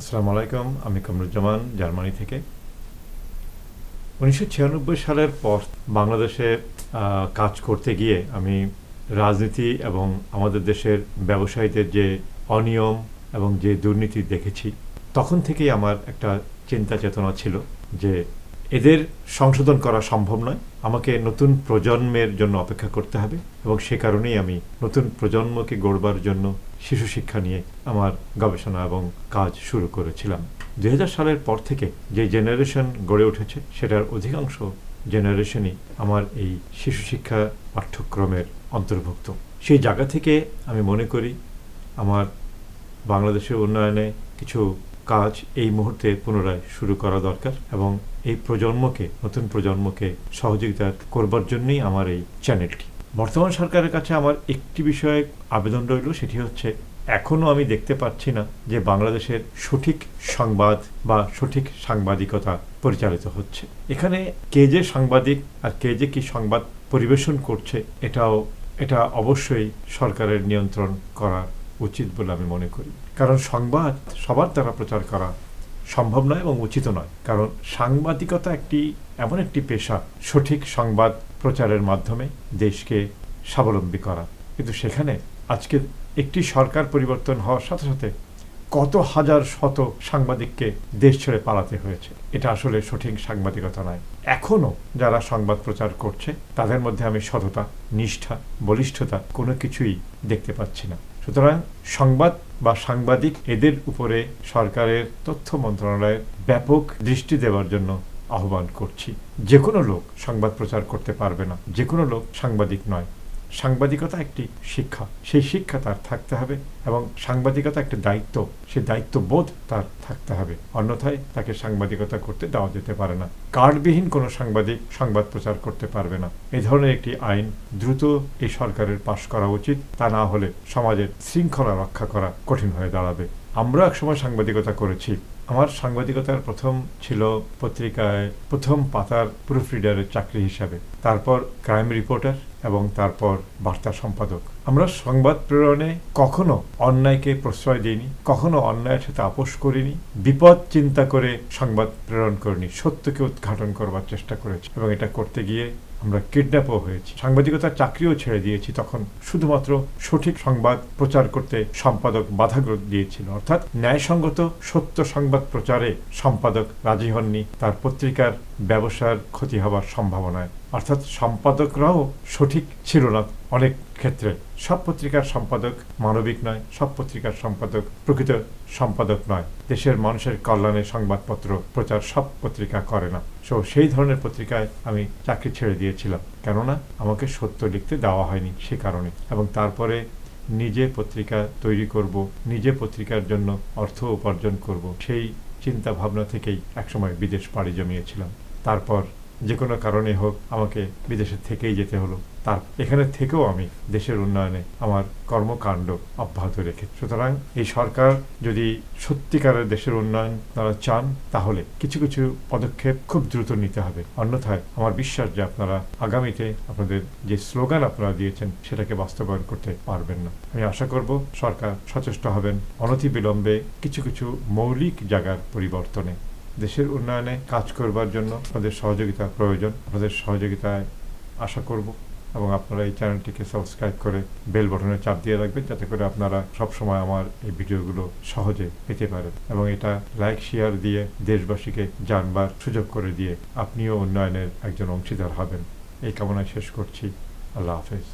আসসালামু আলাইকুম, আমি কামরুজ্জামান, জার্মানি থেকে। উনিশশো ছিয়ানব্বই সালের পর বাংলাদেশে কাজ করতে গিয়ে আমি রাজনীতি এবং আমাদের দেশের ব্যবসায়ীদের যে অনিয়ম এবং যে দুর্নীতি দেখেছি, তখন থেকেই আমার একটা চিন্তা চেতনা ছিল যে এদের সংশোধন করা সম্ভব নয়। আমাকে নতুন প্রজন্মের জন্য অপেক্ষা করতে হবে এবং সে কারণেই আমি নতুন প্রজন্মকে গড়বার জন্য শিশু শিক্ষা নিয়ে আমার গবেষণা এবং কাজ শুরু করেছিলাম। দু হাজার সালের পর থেকে যে জেনারেশন গড়ে উঠেছে, সেটার অধিকাংশ জেনারেশনই আমার এই শিশু শিক্ষা পাঠ্যক্রমের অন্তর্ভুক্ত। সেই জায়গা থেকে আমি মনে করি, আমার বাংলাদেশের উন্নয়নে কিছু কাজ এই মুহূর্তে পুনরায় শুরু করা দরকার এবং এই প্রজন্মকে, নতুন প্রজন্মকে সহযোগিতা করবার জন্যই আমার এই চ্যানেলটি বর্তমান সরকারের কাছে আমার একটি বিষয়ে আবেদন রইল, সেটি হচ্ছে এখনও আমি দেখতে পাচ্ছি না যে বাংলাদেশের সঠিক সংবাদ বা সঠিক সাংবাদিকতা পরিচালিত হচ্ছে। এখানে কে যে সাংবাদিক আর কে যে কি সংবাদ পরিবেশন করছে, এটাও, এটা অবশ্যই সরকারের নিয়ন্ত্রণ করা উচিত বলে আমি মনে করি। কারণ সংবাদ সবার দ্বারা প্রচার করা সম্ভব নয় এবং উচিত নয়। কারণ সাংবাদিকতা একটি, এমন একটি পেশা, সঠিক সংবাদ প্রচারের মাধ্যমে দেশকে স্বাবলম্বী করা। কিন্তু সেখানে আজকে একটি সরকার পরিবর্তন হওয়ার সাথে সাথে কত হাজার শত সাংবাদিককে দেশ ছেড়ে পালাতে হয়েছে। এটা আসলে সঠিক সাংবাদিকতা নয়। এখনও যারা সংবাদ প্রচার করছে, তাদের মধ্যে আমি সততা, নিষ্ঠা, বলিষ্ঠতা কোনো কিছুই দেখতে পাচ্ছি না। সুতরাং সংবাদ বা সাংবাদিক এদের উপরে সরকারের তথ্য মন্ত্রণালয়ের ব্যাপক দৃষ্টি দেওয়ার জন্য আহ্বান করছি। যে কোনো লোক সংবাদ প্রচার করতে পারবে না। যে কোনো লোক সাংবাদিক নয়। সাংবাদিকতা একটি শিক্ষা। সেই শিক্ষা তার থাকতে হবে এবং সাংবাদিকতা একটি দায়িত্ব। সেই দায়িত্ববোধ তার থাকতে হবে। অন্যথায় তাকে সাংবাদিকতা করতে দেওয়া যেতে পারে না। কার্ডবিহীন কোনো সাংবাদিক সংবাদ প্রচার করতে পারবে না। এ ধরনের একটি আইন দ্রুত এই সরকারের পাশ করা উচিত। তা না হলে সমাজের শৃঙ্খলা রক্ষা করা কঠিন হয়ে দাঁড়াবে। আমরা একসময় সাংবাদিকতা করেছি। আমার সাংবাদিকতার প্রথম ছিল পত্রিকায়, প্রথম পাতার প্রুফ রিডারের চাকরি হিসাবে। তারপর ক্রাইম রিপোর্টার এবং তারপর বার্তা সম্পাদক। আমরা সংবাদ প্রেরণে কখনো অন্যায়কে প্রশ্রয় দিইনি, কখনো অন্যায়ের সাথে আপোষ করিনি, বিপদ চিন্তা করে সংবাদ প্রেরণ করিনি, সত্যকে উদ্ঘাটন করবার চেষ্টা করেছি এবং এটা করতে গিয়ে আমরা কিডন্যাপও হয়েছি। সাংবাদিকতার চাকরিও ছেড়ে দিয়েছি, তখন শুধুমাত্র সঠিক সংবাদ প্রচার করতে সম্পাদক বাধা দিয়েছিল। অর্থাৎ ন্যায়সঙ্গত সত্য সংবাদ প্রচারে সম্পাদক রাজি হননি, তার পত্রিকার ব্যবসার ক্ষতি হবার সম্ভাবনায় অর্থাৎ সম্পাদকরাও সঠিক ছিল না অনেক ক্ষেত্রে। সব পত্রিকার সম্পাদক মানবিক নয়, সব পত্রিকার সম্পাদক প্রকৃত সম্পাদক নয়। দেশের মানুষের কল্যাণে সংবাদপত্র প্রচার সব পত্রিকা করে না। সো, সেই ধরনের পত্রিকায় আমি চাকরি ছেড়ে দিয়েছিলাম। কেননা আমাকে সত্য লিখতে দেওয়া হয়নি সে কারণে। এবং তারপরে নিজে পত্রিকা তৈরি করব, নিজে পত্রিকার জন্য অর্থ উপার্জন করব, সেই চিন্তা ভাবনা থেকেই একসময় বিদেশ পাড়ি জমিয়েছিলাম। তারপর যে কোনো কারণে হোক আমাকে বিদেশে থেকেই যেতে হলো। তার, এখানে থেকেও আমি দেশের উন্নয়নে আমার কর্মকাণ্ড অব্যাহত রেখে। সুতরাং এই সরকার যদি সত্যিকারের দেশের উন্নয়ন তারা চান, তাহলে কিছু কিছু পদক্ষেপ খুব দ্রুত নিতে হবে। অন্যথায় আমার বিশ্বাস যে আপনারা আগামীতে আপনাদের যে স্লোগান আপনারা দিয়েছেন, সেটাকে বাস্তবায়ন করতে পারবেন না। আমি আশা করব সরকার সচেষ্ট হবেন। অনতি বিলম্বে কিছু কিছু মৌলিক জায়গার পরিবর্তনে দেশের উন্নয়নে কাজ করবার জন্য আপনাদের সহযোগিতা প্রয়োজন। আপনাদের সহযোগিতায় আশা করব এবং আপনারা এই চ্যানেলটিকে সাবস্ক্রাইব করে বেল বটনে চাপ দিয়ে রাখবেন যাতে করে আপনারা সবসময় আমার এই ভিডিওগুলো সহজে পেতে পারেন এবং এটা লাইক, শেয়ার দিয়ে দেশবাসীকে জানবার সুযোগ করে দিয়ে আপনিও উন্নয়নের একজন অংশীদার হবেন। এই কামনায় শেষ করছি। আল্লাহ হাফেজ।